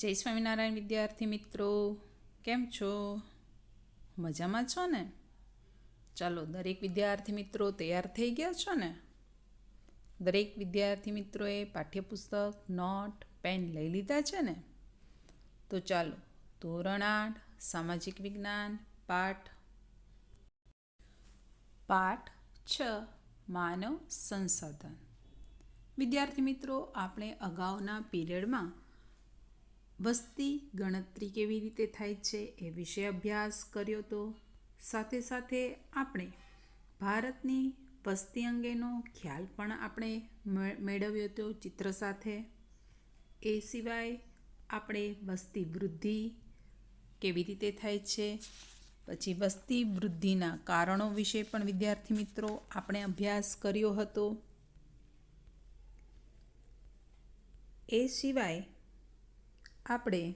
જય સ્વામિનારાયણ વિદ્યાર્થી મિત્રો. કેમ છો? મજામાં છો ને? ચાલો, દરેક વિદ્યાર્થી મિત્રો તૈયાર થઈ ગયા છો ને? દરેક વિદ્યાર્થી મિત્રોએ પાઠ્યપુસ્તક, નોટ, પેન લઈ લીધા છે ને? તો ચાલો, ધોરણ આઠ, સામાજિક વિજ્ઞાન, પાઠ. પાઠ છ, માનવ સંસાધન. વિદ્યાર્થી મિત્રો, આપણે અગાઉના પીરિયડમાં વસ્તી ગણતરી કેવી રીતે થાય છે એ વિશે અભ્યાસ કર્યો તો સાથે સાથે આપણે ભારતની વસ્તી અંગેનો ખ્યાલ પણ આપણે મેળવ્યો હતો ચિત્ર સાથે. એ સિવાય આપણે વસ્તી વૃદ્ધિ કેવી રીતે થાય છે, પછી વસ્તી વૃદ્ધિના કારણો વિશે પણ વિદ્યાર્થી મિત્રો આપણે અભ્યાસ કર્યો હતો. એ સિવાય આપણે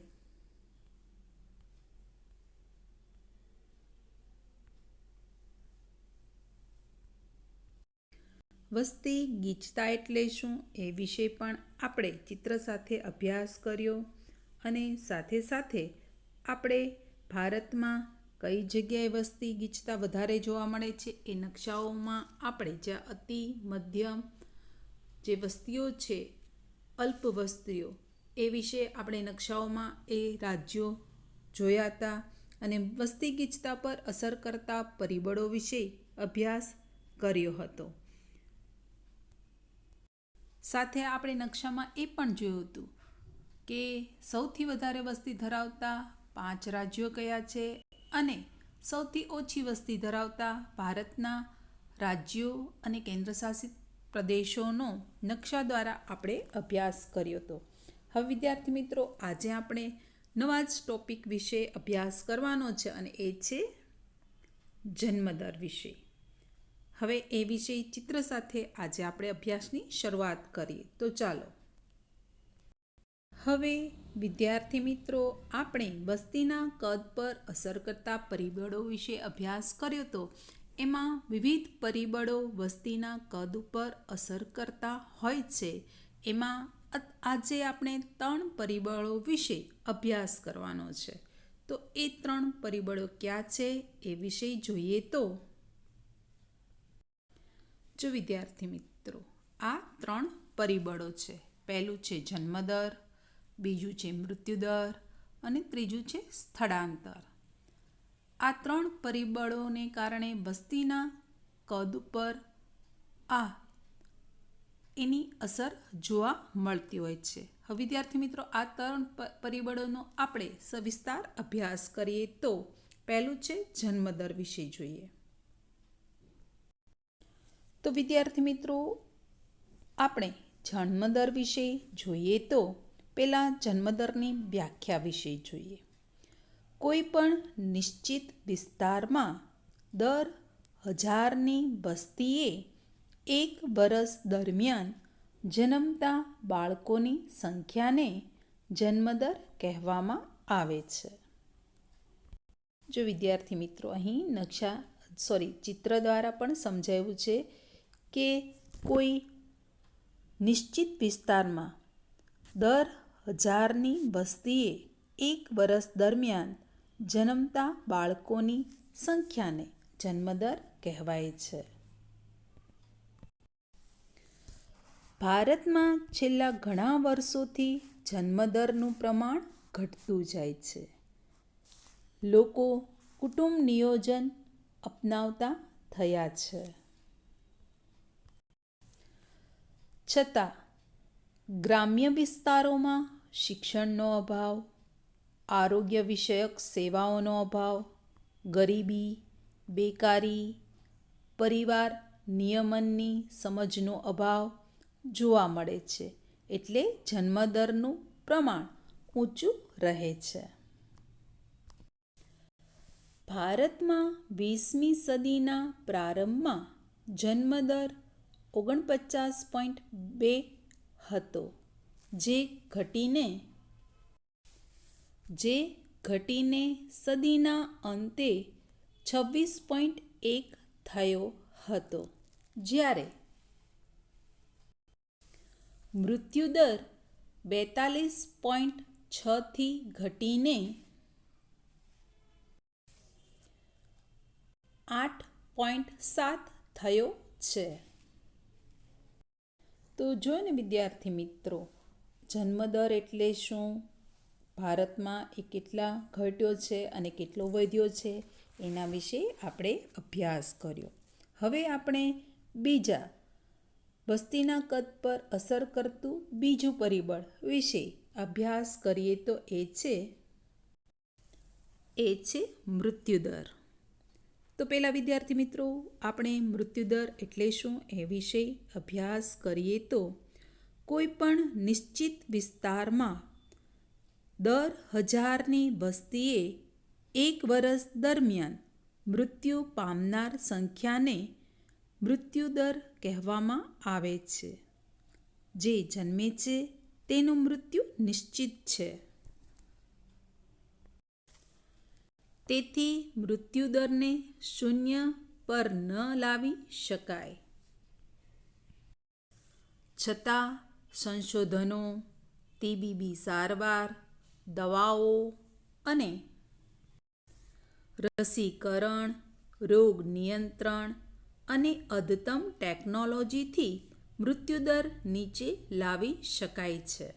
વસ્તી ગીચતા એટલે શું એ વિશે પણ આપણે ચિત્ર સાથે અભ્યાસ કર્યો અને સાથે સાથે આપણે ભારતમાં કઈ જગ્યાએ વસ્તી ગીચતા વધારે જોવા મળે છે એ નકશાઓમાં આપણે જ્યાં અતિ મધ્યમ જે વસ્તીઓ છે, અલ્પ વસ્તીઓ એ વિશે આપણે નકશાઓમાં એ રાજ્યો જોયા હતા અને વસ્તી ગીચતા પર અસર કરતા પરિબળો વિશે અભ્યાસ કર્યો હતો. સાથે આપણે નકશામાં એ પણ જોયું હતું કે સૌથી વધારે વસ્તી ધરાવતા પાંચ રાજ્યો કયા છે અને સૌથી ઓછી વસ્તી ધરાવતા ભારતના રાજ્યો અને કેન્દ્રશાસિત પ્રદેશોનો નકશા દ્વારા આપણે અભ્યાસ કર્યો હતો. હવે વિદ્યાર્થી મિત્રો, આજે આપણે નવા જ ટોપિક વિશે અભ્યાસ કરવાનો છે અને એ છે જન્મદર વિશે. હવે એ વિષય ચિત્ર સાથે આજે આપણે અભ્યાસની શરૂઆત કરીએ. તો ચાલો. હવે વિદ્યાર્થી મિત્રો, આપણે વસ્તીના કદ પર અસર કરતા પરિબળો વિશે અભ્યાસ કર્યો તો એમાં વિવિધ પરિબળો વસ્તીના કદ ઉપર અસર કરતા હોય છે. એમાં આજે આપણે ત્રણ પરિબળો વિશે અભ્યાસ કરવાનો છે. તો એ ત્રણ પરિબળો ક્યાં છે એ વિશે જોઈએ તો. જો વિદ્યાર્થી મિત્રો, આ ત્રણ પરિબળો છે. પહેલું છે જન્મદર, બીજું છે મૃત્યુદર અને ત્રીજું છે સ્થળાંતર. આ ત્રણ પરિબળોને કારણે વસ્તીના કદ ઉપર આ એની અસર જોવા મળતી હોય છે. હવે વિદ્યાર્થી મિત્રો, આ ત્રણ પરિબળોનો આપણે સવિસ્તાર અભ્યાસ કરીએ તો પહેલું છે જન્મદર વિશે જોઈએ. તો વિદ્યાર્થી મિત્રો, આપણે જન્મદર વિશે જોઈએ તો પહેલાં જન્મદરની વ્યાખ્યા વિશે જોઈએ. કોઈ પણ નિશ્ચિત વિસ્તારમાં દર હજારની વસ્તીએ એક વરસ દરમિયાન જન્મતા બાળકોની સંખ્યાને જન્મદર કહેવામાં આવે છે. જો વિદ્યાર્થી મિત્રો અહીં નકશા સોરી ચિત્ર દ્વારા પણ સમજાવ્યું છે કે કોઈ નિશ્ચિત વિસ્તારમાં દર હજારની વસ્તીએ એક વર્ષ દરમિયાન જન્મતા બાળકોની સંખ્યાને જન્મદર કહેવાય છે. ભારતમાં છેલ્લા ઘણા વર્ષોથી જન્મદરનું પ્રમાણ ઘટતું જાય છે. લોકો કુટુંબ નિયોજન અપનાવતા થયા છે. છતાં, ગ્રામ્ય વિસ્તારોમાં શિક્ષણનો અભાવ, આરોગ્ય વિષયક સેવાઓનો અભાવ, ગરીબી, બેકારી, પરિવાર નિયમનની સમજનો અભાવ જોવા મળે છે. એટલે જન્મદરનું પ્રમાણ ઊંચું રહે છે. ભારતમાં વીસમી સદીના પ્રારંભમાં જન્મદર ઓગણપચાસ પોઈન્ટ બે હતો. જે ઘટીને જે ઘટીને સદીના અંતે છવ્વીસ પોઈન્ટ એક થયો હતો. જ્યારે મૃત્યુદર બેતાલીસ પોઈન્ટ છથી ઘટીને આઠ પોઈન્ટ સાત થયો છે. તો જો ને વિદ્યાર્થી મિત્રો જન્મદર એટલે શું? ભારતમાં એ કેટલા ઘટ્યો છે અને કેટલો વધ્યો છે? એના વિશે આપણે અભ્યાસ કર્યો. હવે આપણે બીજા વસ્તીના કદ પર અસર કરતું બીજું પરિબળ વિશે અભ્યાસ કરીએ તો એ છે એ છે મૃત્યુદર. તો પહેલાં વિદ્યાર્થી મિત્રો, આપણે મૃત્યુદર એટલે શું એ વિશે અભ્યાસ કરીએ તો કોઈ પણ નિશ્ચિત વિસ્તારમાં દર હજારની વસ્તીએ એક વર્ષ દરમિયાન મૃત્યુ પામનાર સંખ્યાને મૃત્યુદર કહેવામાં આવે છે. જે જન્મે છે, તેનું મૃત્યુ નિશ્ચિત છે. તેથી મૃત્યુદરને શૂન્ય પર ન લાવી શકાય. છતાં સંશોધનો, ટીબીબી સારવાર, દવાઓ અને રસીકરણ, રોગ નિયંત્રણ અને અદ્યતમ ટેકનોલોજીથી મૃત્યુદર નીચે લાવી શકાય છે.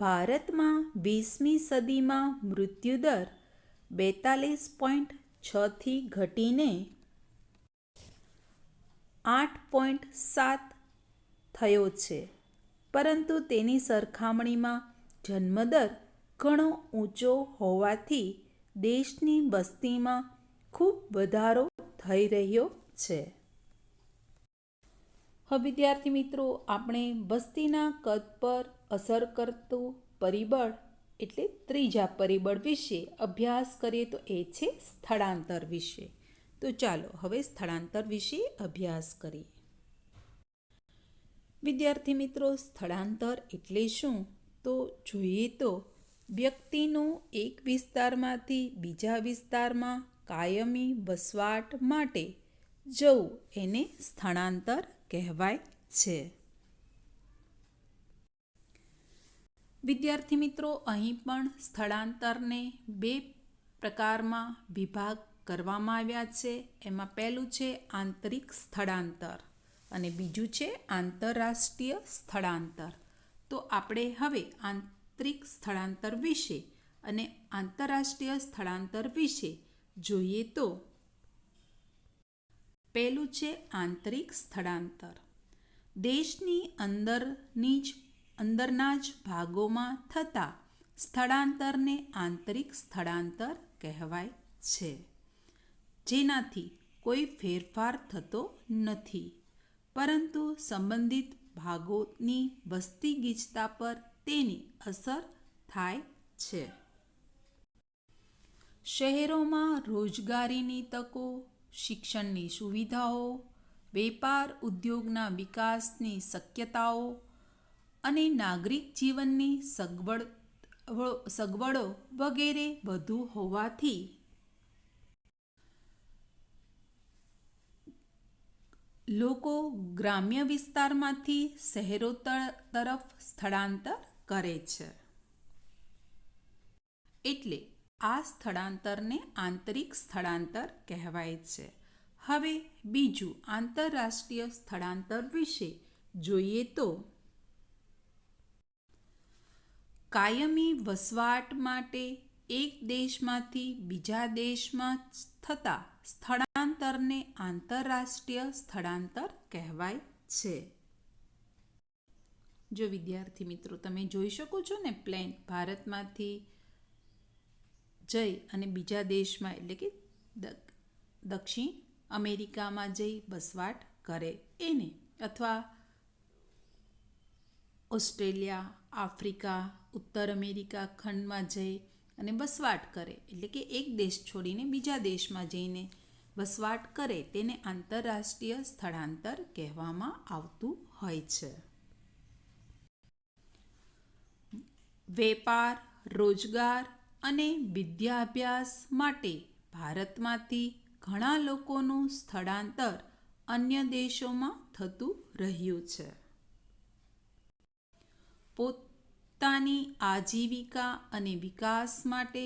ભારતમાં વીસમી સદીમાં મૃત્યુદર બેતાલીસ પોઈન્ટ છથી ઘટીને આઠ પોઈન્ટ સાત થયો છે. પરંતુ તેની સરખામણીમાં જન્મદર ઘણો ઊંચો હોવાથી દેશની વસ્તીમાં ખૂબ વધારો થઈ રહ્યો છે. હવે વિદ્યાર્થી મિત્રો, આપણે વસ્તીના કદ પર અસર કરતું પરિબળ, એટલે ત્રીજા પરિબળ વિશે અભ્યાસ કરીએ તો એ છે સ્થળાંતર વિશે. તો ચાલો હવે સ્થળાંતર વિશે અભ્યાસ કરીએ. વિદ્યાર્થી મિત્રો, સ્થળાંતર એટલે શું? તો જોઈએ તો વ્યક્તિનું એક વિસ્તારમાંથી બીજા વિસ્તારમાં કાયમી વસવાટ માટે જવું એને સ્થળાંતર કહેવાય છે. વિદ્યાર્થી મિત્રો, અહીં પણ સ્થળાંતરને બે પ્રકારમાં વિભાગ કરવામાં આવ્યા છે. એમાં પહેલું છે આંતરિક સ્થળાંતર અને બીજું છે આંતરરાષ્ટ્રીય સ્થળાંતર. તો આપણે હવે આંતરિક સ્થળાંતર વિશે અને આંતરરાષ્ટ્રીય સ્થળાંતર વિશે જોઈએ તો. પહેલું છે આંતરિક સ્થળાંતર. દેશની અંદરની જ, અંદરના જ ભાગોમાં થતા સ્થળાંતરને આંતરિક સ્થળાંતર કહેવાય છે. જેનાથી કોઈ ફેરફાર થતો નથી. પરંતુ સંબંધિત ભાગોની વસ્તી ગીચતા પર તેની અસર થાય છે. શહેરોમાં રોજગારીની તકો, શિક્ષણની સુવિધાઓ, વેપાર ઉદ્યોગના વિકાસની શક્યતાઓ અને નાગરિક જીવનની સગવડ સગવડો વગેરે વધુ હોવાથી લોકો ગ્રામ્ય વિસ્તારમાંથી શહેરો તરફ સ્થળાંતર કરે છે. એટલે આ સ્થળાંતરને આંતરિક સ્થળાંતર કહેવાય છે. હવે બીજું આંતરરાષ્ટ્રીય સ્થળાંતર વિશે જોઈએ તો કાયમી વસવાટ માટે એક દેશમાંથી બીજા દેશમાં થતા સ્થળાંતરને આંતરરાષ્ટ્રીય સ્થળાંતર કહેવાય છે. જો વિદ્યાર્થી મિત્રો તમે જોઈ શકો છો ને પ્લેન ભારતમાંથી જઈ અને બીજા દેશમાં એટલે કે દક્ષિણ અમેરિકામાં જઈ વસવાટ કરે. એને અથવા ઓસ્ટ્રેલિયા, આફ્રિકા, ઉત્તર અમેરિકા ખંડમાં જઈ અને વસવાટ કરે. એટલે કે એક દેશ છોડીને બીજા દેશમાં જઈને વસવાટ કરે. તેને આંતરરાષ્ટ્રીય સ્થળાંતર કહેવામાં આવતું હોય છે. વેપાર, રોજગાર અને વિદ્યાભ્યાસ માટે ભારતમાંથી ઘણા લોકોનું સ્થળાંતર અન્ય દેશોમાં થતું રહ્યું છે. પોતાની આજીવિકા અને વિકાસ માટે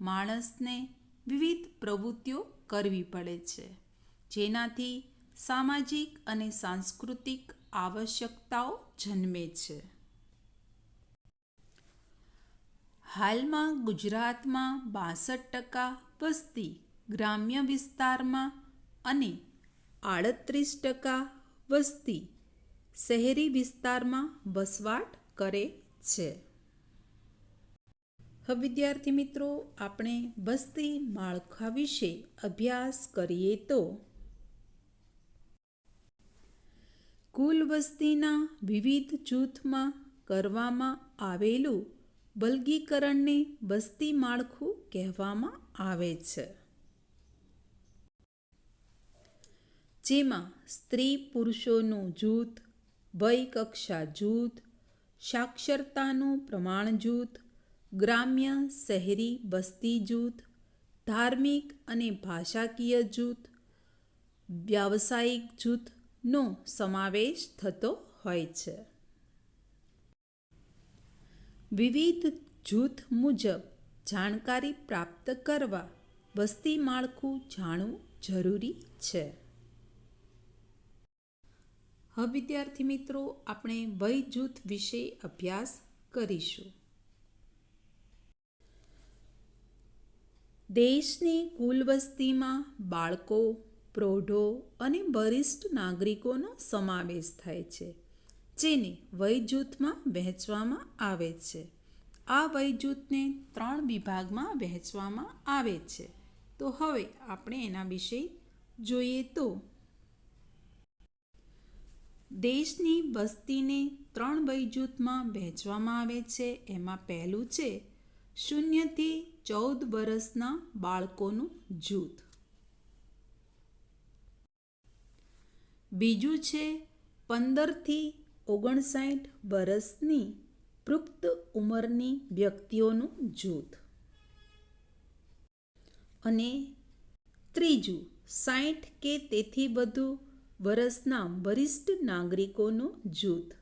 માણસને વિવિધ પ્રવૃત્તિઓ કરવી પડે છે, જેનાથી સામાજિક અને સાંસ્કૃતિક આવશ્યકતાઓ જન્મે છે. હાલમાં ગુજરાતમાં બાસઠ ટકા વસ્તી ગ્રામ્ય વિસ્તારમાં અને આડત્રીસ ટકા વસ્તી શહેરી વિસ્તારમાં વસવાટ કરે છે. હવે વિદ્યાર્થી મિત્રો, આપણે વસ્તી માળખા વિશે અભ્યાસ કરીએ તો કુલ વસ્તીના વિવિધ જૂથમાં કરવામાં આવેલું વર્ગીકરણને બસ્તી માળખું કહેવામાં આવે છે. જેમાં સ્ત્રી પુરુષોનું જૂથ વય કક્ષા જૂથ, સાક્ષરતાનું પ્રમાણ જૂથ, ગ્રામ્ય શહેરી વસ્તી જૂથ, ધાર્મિક અને ભાષાકીય જૂથ, વ્યાવસાયિક જૂથનો સમાવેશ થતો હોય છે. વિવિધ જૂથ મુજબ જાણકારી પ્રાપ્ત કરવા વસ્તી માળખું જાણવું જરૂરી છે. હવે વિદ્યાર્થી મિત્રો, આપણે વય જૂથ વિશે અભ્યાસ કરીશું. દેશની કુલ વસ્તીમાં બાળકો, પ્રૌઢો અને વરિષ્ઠ નાગરિકોનો સમાવેશ થાય છે. જેને વય જૂથમાં વહેંચવામાં આવે છે. આ વય જૂથને ત્રણ વિભાગમાં વહેંચવામાં આવે છે. તો હવે આપણે એના વિશે જોઈએ તો. દેશની વસ્તીને ત્રણ વય જૂથમાં વહેંચવામાં આવે છે. એમાં પહેલું છે શૂન્યથી ચૌદ વર્ષના બાળકોનું જૂથ. બીજું છે પંદરથી ઓગણસાઠ વર્ષની પુખ્ત ઉંમરની વ્યક્તિઓનું જૂથ. અને ત્રીજું, સાઠ કે તેથી વધુ વર્ષના વરિષ્ઠ નાગરિકોનું જૂથ.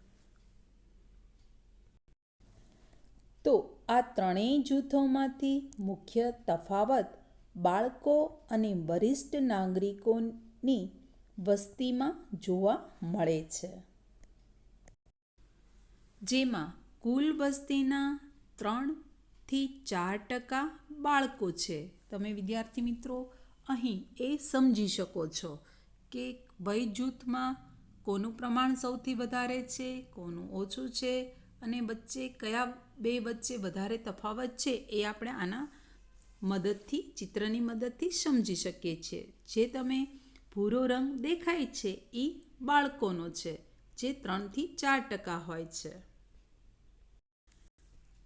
તો આ ત્રણેય જૂથોમાંથી મુખ્ય તફાવત બાળકો અને વરિષ્ઠ નાગરિકોની વસ્તીમાં જોવા મળે છે. જેમાં કુલ વસ્તીના ત્રણથી ચાર ટકા બાળકો છે. તમે વિદ્યાર્થી મિત્રો, અહીં એ સમજી શકો છો કે વય જૂથમાં કોનું પ્રમાણ સૌથી વધારે છે, કોનું ઓછું છે અને વચ્ચે કયા બે વચ્ચે વધારે તફાવત છે એ આપણે આના મદદથી, ચિત્રની મદદથી સમજી શકીએ છીએ. જે તમે ભૂરો રંગ દેખાય છે એ બાળકોનો છે, જે ત્રણથી ચાર ટકા હોય છે.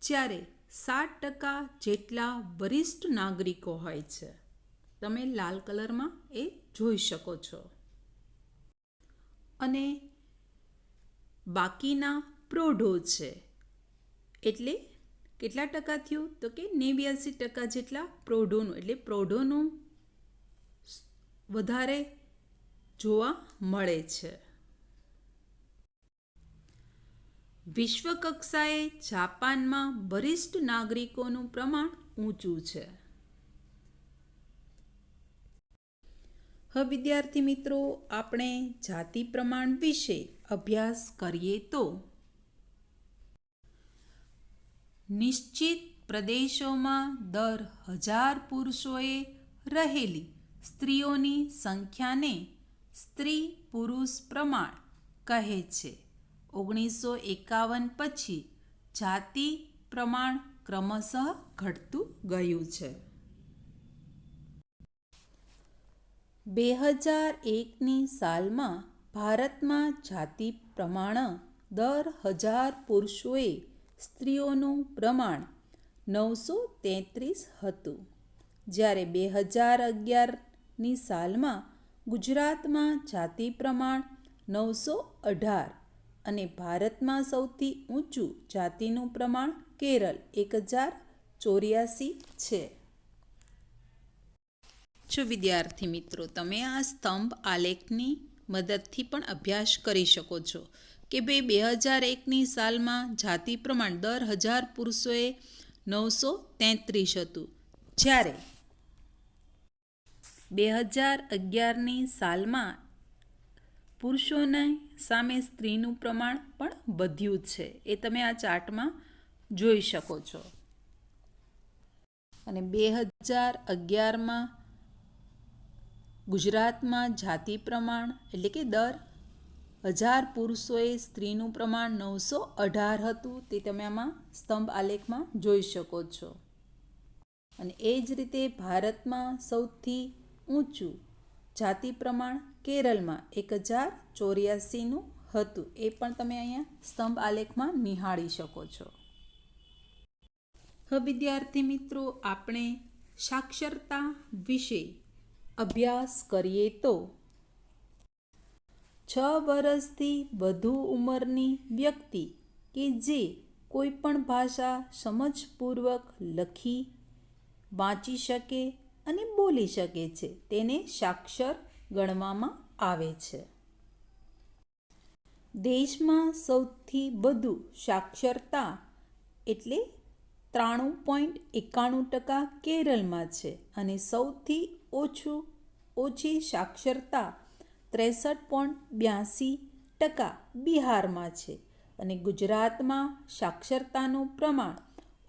જ્યારે સાત ટકા જેટલા વરિષ્ઠ નાગરિકો હોય છે. તમે લાલ કલરમાં એ જોઈ શકો છો. અને બાકીના પ્રૌઢો છે. એટલે કેટલા ટકા થયું? તો કે નેવ્યાસી ટકા જેટલા પ્રૌઢોનું, એટલે પ્રૌઢોનું વધારે જોવા મળે છે. વિશ્વ કક્ષાએ જાપાનમાં વરિષ્ઠ નાગરિકોનું પ્રમાણ ઊંચું છે. હવે વિદ્યાર્થી મિત્રો, આપણે જાતિ પ્રમાણ વિશે અભ્યાસ કરીએ તો નિશ્ચિત પ્રદેશોમાં દર હજાર પુરુષોએ રહેલી સ્ત્રીઓની સંખ્યાને સ્ત્રી પુરુષ પ્રમાણ કહે છે. ઓગણીસો એકાવન પછી જાતિ પ્રમાણ ક્રમશઃ ઘટતું ગયું છે. બે હજાર એકની સાલમાં ભારતમાં જાતિ પ્રમાણ દર હજાર પુરુષોએ સ્ત્રીઓનું પ્રમાણ નવસો તેત્રીસ હતું. જ્યારે બે હજાર અગિયારની સાલમાં ગુજરાતમાં જાતિ પ્રમાણ નવસો અઢાર અને ભારતમાં સૌથી ઊંચું જાતિનું પ્રમાણ કેરળ, એક હજાર ચોર્યાસી છે. જો વિદ્યાર્થી મિત્રો, તમે આ સ્તંભ આલેખની મદદથી પણ અભ્યાસ કરી શકો છો કે ભાઈ બે હજાર એકની સાલમાં જાતિ પ્રમાણ દર હજાર પુરુષોએ નવસો તેત્રીસ હતું. જ્યારે બે હજાર અગિયારની સાલમાં પુરુષોની સામે સ્ત્રીનું પ્રમાણ પણ વધ્યું છે. એ તમે આ ચાર્ટમાં જોઈ શકો છો. અને બે હજાર અગિયારમાં ગુજરાતમાં જાતિ પ્રમાણ એટલે કે દર હજાર પુરુષોએ સ્ત્રીનું પ્રમાણ નવસો અઢાર હતું તે તમે આમાં સ્તંભ આલેખમાં જોઈ શકો છો. અને એ જ રીતે ભારતમાં સૌથી ઊંચું જાતિ પ્રમાણ કેરળમાં એક હજાર ચોર્યાસીનું હતું. એ પણ તમે અહીંયા સ્તંભ આલેખમાં નિહાળી શકો છો. હવે વિદ્યાર્થી મિત્રો, આપણે સાક્ષરતા વિશે અભ્યાસ કરીએ તો છ વર્ષથી વધુ ઉંમરની વ્યક્તિ કે જે કોઈ પણ ભાષા સમજપૂર્વક લખી, વાંચી શકે અને બોલી શકે છે, તેને સાક્ષર ગણવામાં આવે છે. દેશમાં સૌથી વધુ સાક્ષરતા એટલે ત્રાણું પોઈન્ટ એકાણું ટકા કેરળમાં છે અને સૌથી ઓછું, ઓછી સાક્ષરતા ત્રેસઠ પોઈન્ટ બ્યાસી ટકા બિહારમાં છે અને ગુજરાતમાં સાક્ષરતાનું પ્રમાણ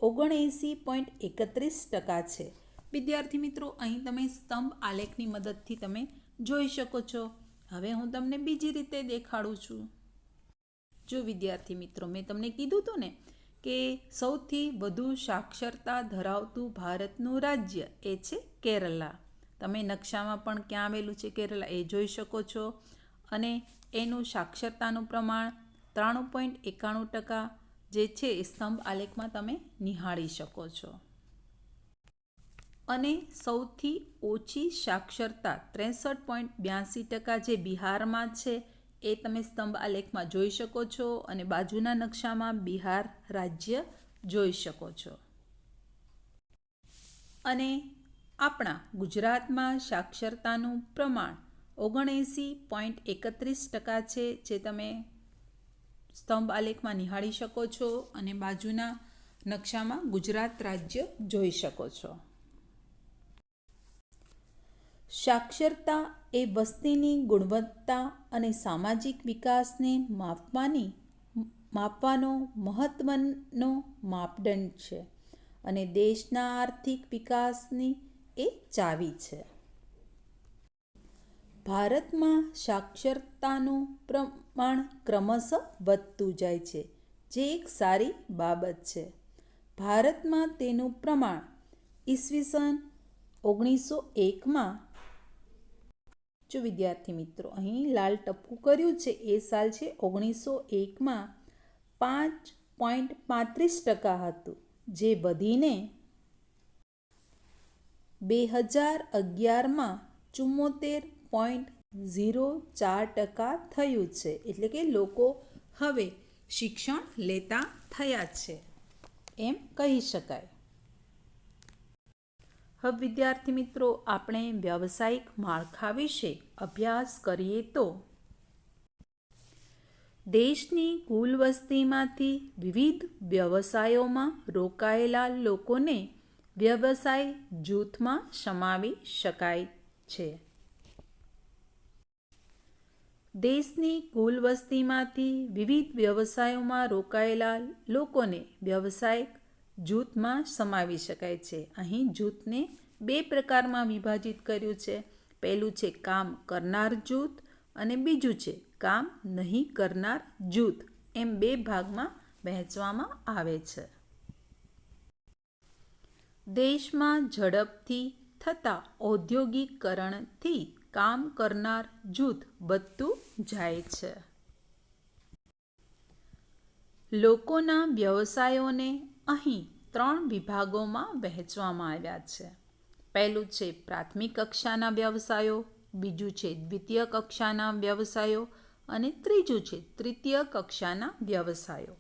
ઓગણએંસી પોઈન્ટ એકત્રીસ ટકા છે. વિદ્યાર્થી મિત્રો, અહીં તમે સ્તંભ આલેખની મદદથી તમે જોઈ શકો છો. હવે હું તમને બીજી રીતે દેખાડું છું. જો વિદ્યાર્થી મિત્રો, મેં તમને કીધું હતું ને કે સૌથી વધુ સાક્ષરતા ધરાવતું ભારતનું રાજ્ય એ છે કેરલા. તમે નકશામાં પણ ક્યાં આવેલું છે કેરલા એ જોઈ શકો છો. અને એનું સાક્ષરતાનું પ્રમાણ ત્રાણું પોઈન્ટ એકાણું ટકા જે છે એ સ્તંભ આલેખમાં તમે નિહાળી શકો છો. અને સૌથી ઓછી સાક્ષરતા ત્રેસઠ પોઈન્ટ બ્યાસી ટકા જે બિહારમાં છે, એ તમે સ્તંભ આલેખમાં જોઈ શકો છો અને બાજુના નકશામાં બિહાર રાજ્ય જોઈ શકો છો. અને આપણા ગુજરાતમાં સાક્ષરતાનું પ્રમાણ ઓગણએંસી પોઈન્ટ એકત્રીસ ટકા છે, જે તમે સ્તંભ આલેખમાં નિહાળી શકો છો અને બાજુના નકશામાં ગુજરાત રાજ્ય જોઈ શકો છો. સાક્ષરતા એ વસ્તીની ગુણવત્તા અને સામાજિક વિકાસને માપવાની, માપવાનો મહત્વનો માપદંડ છે અને દેશના આર્થિક વિકાસની એ ચાવી છે. ભારતમાં સાક્ષરતાનું પ્રમાણ ક્રમશઃ વધતું જાય છે, જે એક સારી બાબત છે. ભારતમાં તેનું પ્રમાણ ઈસવીસન ઓગણીસો એકમાં જો વિદ્યાર્થી મિત્રો, અહીં લાલ ટપકું કર્યું છે. એ સાલ છે ઓગણીસો એકમાં પાંચ પોઈન્ટ પાંત્રીસ ટકા હતું, જે વધીને બે હજાર અગિયારમાં ચુમ્મોતેર પોઈન્ટ ઝીરો ચાર ટકા થયું છે. એટલે કે લોકો હવે શિક્ષણ લેતા થયા છે. એમ કહી શકાય. હવે વિદ્યાર્થી મિત્રો, આપણે વ્યવસાયિક માળખા વિશે અભ્યાસ કરીએ તો. દેશની કુલ વસ્તીમાંથી વિવિધ વ્યવસાયોમાં રોકાયેલા લોકોને વ્યવસાય જૂથમાં સમાવી શકાય છે. દેશની કુલ વસ્તીમાંથી વિવિધ વ્યવસાયોમાં રોકાયેલા લોકોને વ્યવસાયિક જૂથમાં સમાવી શકાય છે. અહીં જૂથને બે પ્રકારમાં વિભાજિત કર્યું છે. પહેલું છે કામ કરનાર જૂથ અને બીજું છે કામ નહીં કરનાર જૂથ. એમ બે ભાગમાં વહેંચવામાં આવે છે. દેશમાં ઝડપથી થતા ઔદ્યોગિકરણથી કામ કરનાર જૂથ બધું જાય છે. લોકોના વ્યવસાયોને અહીં ત્રણ વિભાગોમાં વહેંચવામાં આવ્યા છે. પહેલું છે પ્રાથમિક કક્ષાના વ્યવસાયો, બીજું છે દ્વિતીય કક્ષાના વ્યવસાયો અને ત્રીજું છે તૃતીય કક્ષાના વ્યવસાયો.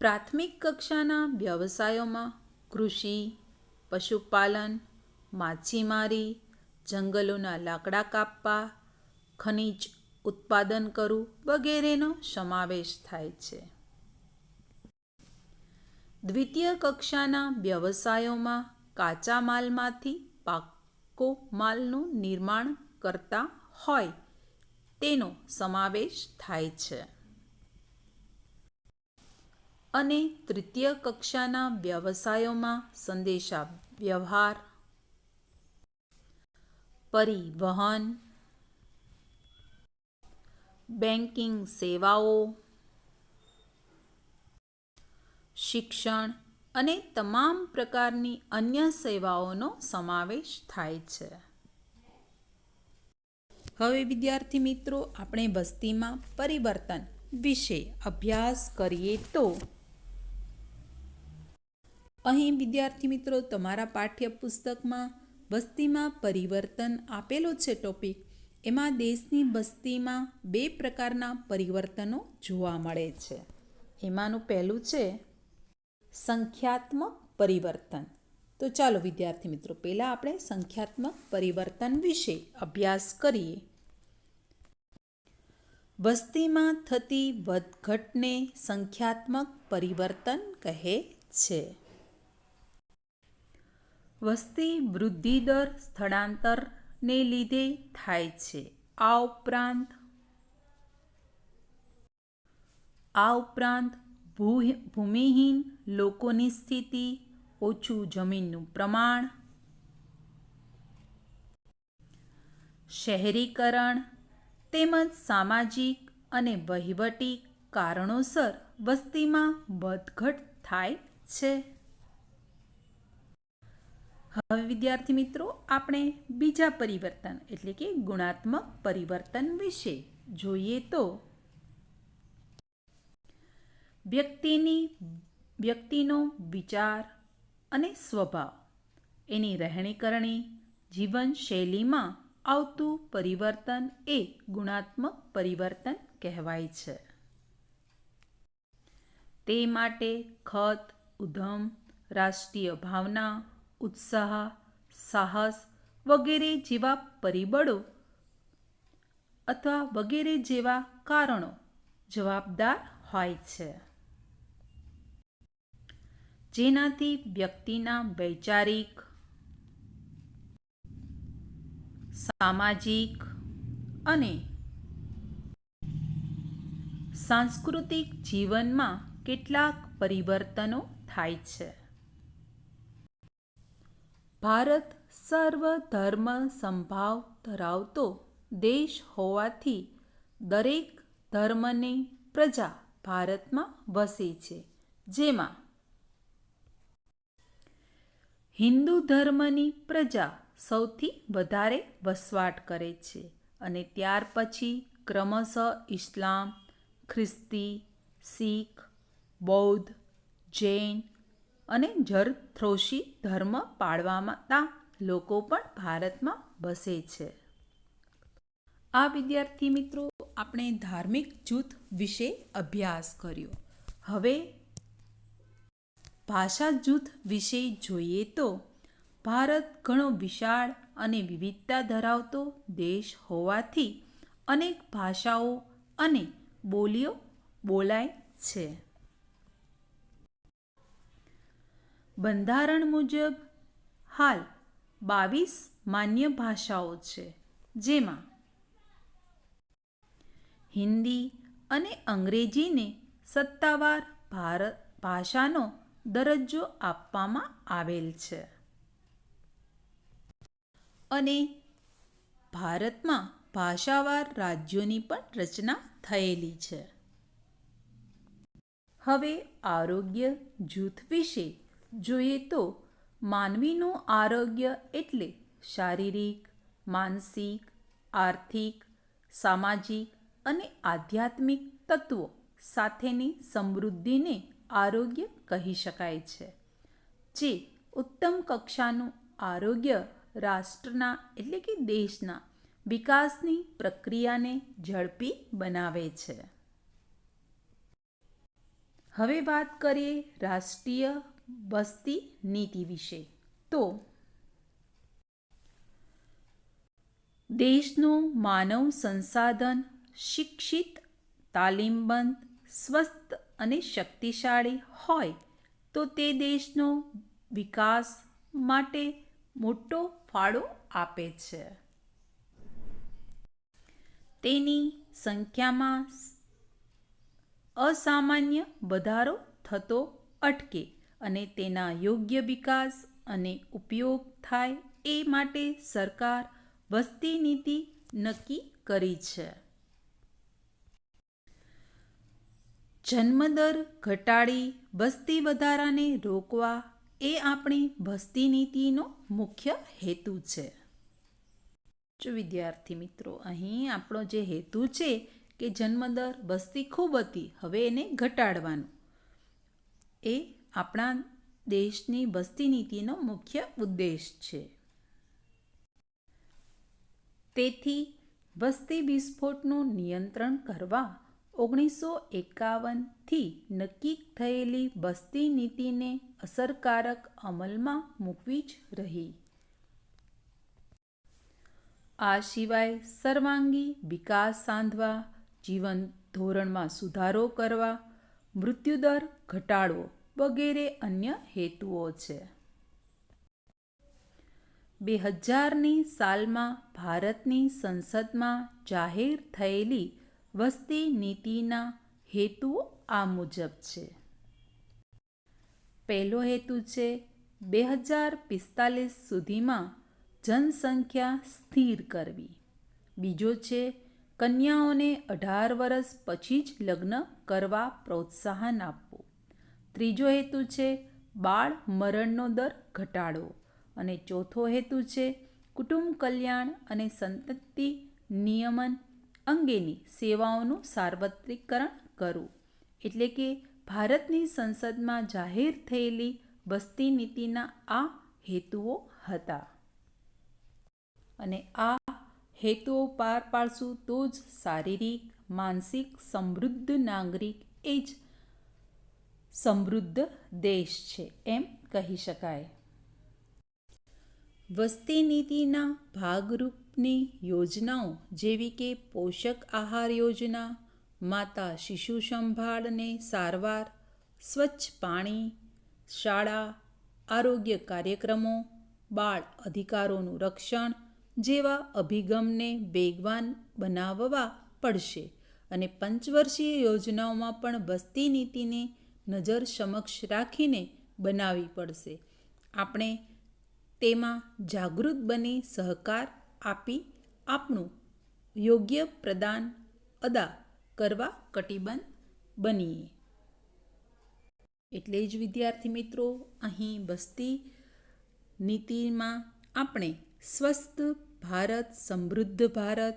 પ્રાથમિક કક્ષાના વ્યવસાયોમાં કૃષિ, પશુપાલન, માછીમારી, જંગલોના લાકડા કાપવા, ખનિજ ઉત્પાદન કરવું વગેરેનો સમાવેશ થાય છે. દ્વિતીય કક્ષાના વ્યવસાયોમાં કાચા માલમાંથી પાકો માલનું નિર્માણ કરતા હોય તેનો સમાવેશ થાય છે. અને તૃતીય કક્ષાના વ્યવસાયોમાં સંદેશા વ્યવહાર પરિવહન બેન્કિંગ સેવાઓ શિક્ષણ અને તમામ પ્રકારની અન્ય સેવાઓનો સમાવેશ થાય છે. હવે વિદ્યાર્થી મિત્રો, આપણે વસ્તીમાં પરિવર્તન વિશે અભ્યાસ કરીએ તો અહીં વિદ્યાર્થી મિત્રો, તમારા પાઠ્યપુસ્તકમાં વસ્તીમાં પરિવર્તન આપેલો છે ટોપિક એમાં દેશની વસ્તીમાં બે પ્રકારના પરિવર્તનો જોવા મળે છે. એમાંનું પહેલું છે સંખ્યાત્મક પરિવર્તન. તો ચાલો વિદ્યાર્થી મિત્રો, પહેલાં આપણે સંખ્યાત્મક પરિવર્તન વિશે અભ્યાસ કરીએ. વસ્તીમાં થતી વધઘટને સંખ્યાત્મક પરિવર્તન કહે છે. વસ્તી વૃદ્ધિ દર સ્થળાંતરને લીધે થાય છે. આ ઉપરાંત આ ઉપરાંત ભૂ, ભૂમિહીન લોકોની સ્થિતિ ઓછું જમીનનું પ્રમાણ. શહેરીકરણ તેમજ સામાજિક અને વહીવટી કારણોસર વસ્તીમાં વધઘટ થાય છે. હવે વિદ્યાર્થી મિત્રો, આપણે બીજા પરિવર્તન એટલે કે ગુણાત્મક પરિવર્તન વિશે જોઈએ તો વ્યક્તિની, વ્યક્તિનો વિચાર અને સ્વભાવ. એની રહેણીકરણી જીવનશૈલીમાં આવતું પરિવર્તન એ ગુણાત્મક પરિવર્તન કહેવાય છે. તે માટે ખત, ઉધમ, રાષ્ટ્રીય ભાવના, ઉત્સાહ, સાહસ વગેરે જેવા પરિબળો અથવા વગેરે જેવા કારણો જવાબદાર હોય છે. જેનાથી વ્યક્તિના વૈચારિક, સામાજિક અને સાંસ્કૃતિક જીવનમાં કેટલાક પરિવર્તનો થાય છે. ભારત સર્વ ધર્મ સંભાવ ધરાવતો દેશ હોવાથી દરેક ધર્મની પ્રજા ભારતમાં વસે છે, જેમાં હિન્દુ ધર્મની પ્રજા સૌથી વધારે વસવાટ કરે છે અને ત્યાર પછી ક્રમશઃ ઇસ્લામ, ખ્રિસ્તી, શીખ, બૌદ્ધ, જૈન અને જરથ્રોશી ધર્મ પાળવાતા લોકો પણ ભારતમાં વસે છે. આ વિદ્યાર્થી મિત્રો, આપણે ધાર્મિક જૂથ વિશે અભ્યાસ કર્યો. હવે ભાષા જૂથ વિશે જોઈએ તો ભારત ઘણો વિશાળ અને વિવિધતા ધરાવતો દેશ હોવાથી અનેક ભાષાઓ અને બોલીઓ બોલાય છે. બંધારણ મુજબ હાલ બાવીસ માન્ય ભાષાઓ છે, જેમાં હિન્દી અને અંગ્રેજીને સત્તાવાર ભારત ભાષાનો દરજ્જો આપવામાં આવેલ છે. અને ભારતમાં ભાષાવાર રાજ્યોની પણ રચના થયેલી છે. હવે આરોગ્ય જૂથ વિશે જોઈએ તો માનવીનું આરોગ્ય એટલે શારીરિક, માનસિક, આર્થિક, સામાજિક અને આધ્યાત્મિક તત્વો સાથેની સમૃદ્ધિને આરોગ્ય કહી શકાય છે. જે ઉત્તમ કક્ષાનું આરોગ્ય રાષ્ટ્રના એટલે કે દેશના વિકાસની પ્રક્રિયાને ઝડપી બનાવે છે. હવે વાત કરીએ રાષ્ટ્રીય વસ્તી નીતિ વિશે. તો દેશનું માનવ સંસાધન, શિક્ષિત, તાલીમબંધ, સ્વસ્થ અને શક્તિશાળી હોય તો તે દેશનો વિકાસ માટે મોટો ફાળો આપે છે. તેની સંખ્યામાં અસામાન્ય વધારો થતો અટકે અને તેના યોગ્ય વિકાસ અને ઉપયોગ થાય એ માટે સરકાર વસ્તી નીતિ નક્કી કરી છે. જન્મદર ઘટાડી વસ્તી વધારાને રોકવા એ આપણી વસ્તી નીતિનો મુખ્ય હેતુ છે. જો વિદ્યાર્થી મિત્રો, અહીં આપણો જે હેતુ છે કે જન્મદર વસ્તી ખૂબ હતી, હવે એને ઘટાડવાનું. એ આપણા દેશની વસ્તી નીતિનો મુખ્ય ઉદ્દેશ છે. તેથી વસ્તી વિસ્ફોટનું નિયંત્રણ કરવા ઓગણીસો એકાવનથી નક્કી થયેલી વસ્તી નીતિને અસરકારક અમલમાં મૂકવી જ રહી. આ સિવાય સર્વાંગી વિકાસ સાંધવા, જીવન ધોરણમાં સુધારો કરવા, મૃત્યુદર ઘટાડવો વગેરે અન્ય હેતુઓ છે. બે હજારની સાલમાં ભારતની સંસદમાં જાહેર થયેલી વસ્તી નીતિના હેતુઓ આ મુજબ છે. પહેલો હેતુ છે, બે હજાર પિસ્તાલીસ સુધીમાં જનસંખ્યા સ્થિર કરવી. બીજો છે, કન્યાઓને અઢાર વર્ષ પછી જ લગ્ન કરવા પ્રોત્સાહન આપવું. ત્રીજો હેતુ છે, બાળ મરણનો દર ઘટાડવો. અને ચોથો હેતુ છે, કુટુંબ કલ્યાણ અને સંતતિ નિયમન અંગેની સેવાઓનું સાર્વત્રિકરણ કરવું એટલે કે ભારતની સંસદમાં જાહેર થયેલી વસ્તી નીતિના આ હેતુઓ હતા. અને આ હેતુઓ પાર પાડશું તો જ શારીરિક, માનસિક, સમૃદ્ધ નાગરિક એ જ સમૃદ્ધ દેશ છે એમ કહી શકાય. વસ્તી નીતિના ભાગરૂપની યોજનાઓ જેવી કે પોષક આહાર યોજના, માતા શિશુ સંભાળને સારવાર, સ્વચ્છ પાણી, શાળા, આરોગ્ય કાર્યક્રમો, બાળ અધિકારોનું રક્ષણ જેવા અભિગમને વેગવાન બનાવવા પડશે અને પંચવર્ષીય યોજનાઓમાં પણ વસ્તી નીતિને નજર સમક્ષ રાખીને બનાવવી પડશે. આપણે તેમાં જાગૃત બની સહકાર આપી આપણું યોગ્ય પ્રદાન અદા કરવા કટિબંધ બનીએ. એટલે જ વિદ્યાર્થી મિત્રો, અહીં બસ્તી નીતિમાં આપણે સ્વસ્થ ભારત, સમૃદ્ધ ભારત,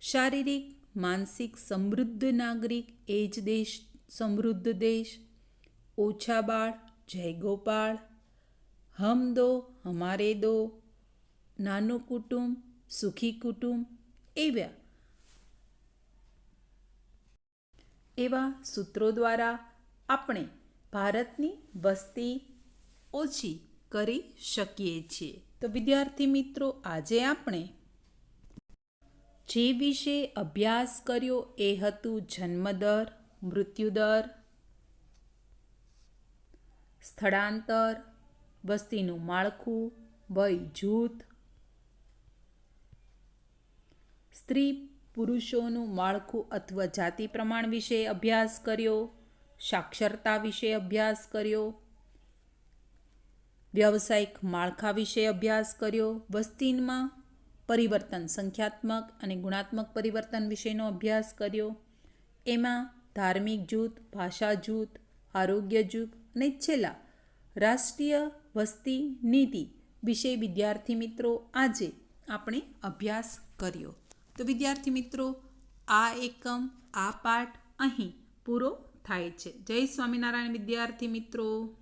શારીરિક, માનસિક સમૃદ્ધ નાગરિક, એ જ દેશ, સમૃદ્ધ દેશ, ઓછા બાળ, જય ગોપાળ, હમ દો, હમારે દો, નાનું કુટુંબ સુખી કુટુંબ એવા એવા સૂત્રો દ્વારા આપણે ભારતની વસ્તી ઓછી કરી શકીએ છીએ. તો વિદ્યાર્થી મિત્રો, આજે આપણે જે વિશે અભ્યાસ કર્યો એ હતું જન્મદર, મૃત્યુદર, સ્થળાંતર, વસ્તીનું માળખું, વય જૂથ સ્ત્રી પુરુષોનું માળખું અથવા જાતિ પ્રમાણ વિશે અભ્યાસ કર્યો, સાક્ષરતા વિશે અભ્યાસ કર્યો, વ્યવસાયિક માળખા વિશે અભ્યાસ કર્યો વસ્તીમાં પરિવર્તન સંખ્યાત્મક અને ગુણાત્મક પરિવર્તન વિશેનો અભ્યાસ કર્યો. એમાં ધાર્મિક જૂથ, ભાષા જૂથ, આરોગ્ય જૂથ અને છેલ્લા રાષ્ટ્રીય વસ્તી નીતિ વિશે વિદ્યાર્થી મિત્રો આજે આપણે અભ્યાસ કર્યો. તો વિદ્યાર્થી મિત્રો, આ એકમ, આ પાઠ અહીં પૂરો થાય છે. જય સ્વામિનારાયણ વિદ્યાર્થી મિત્રો.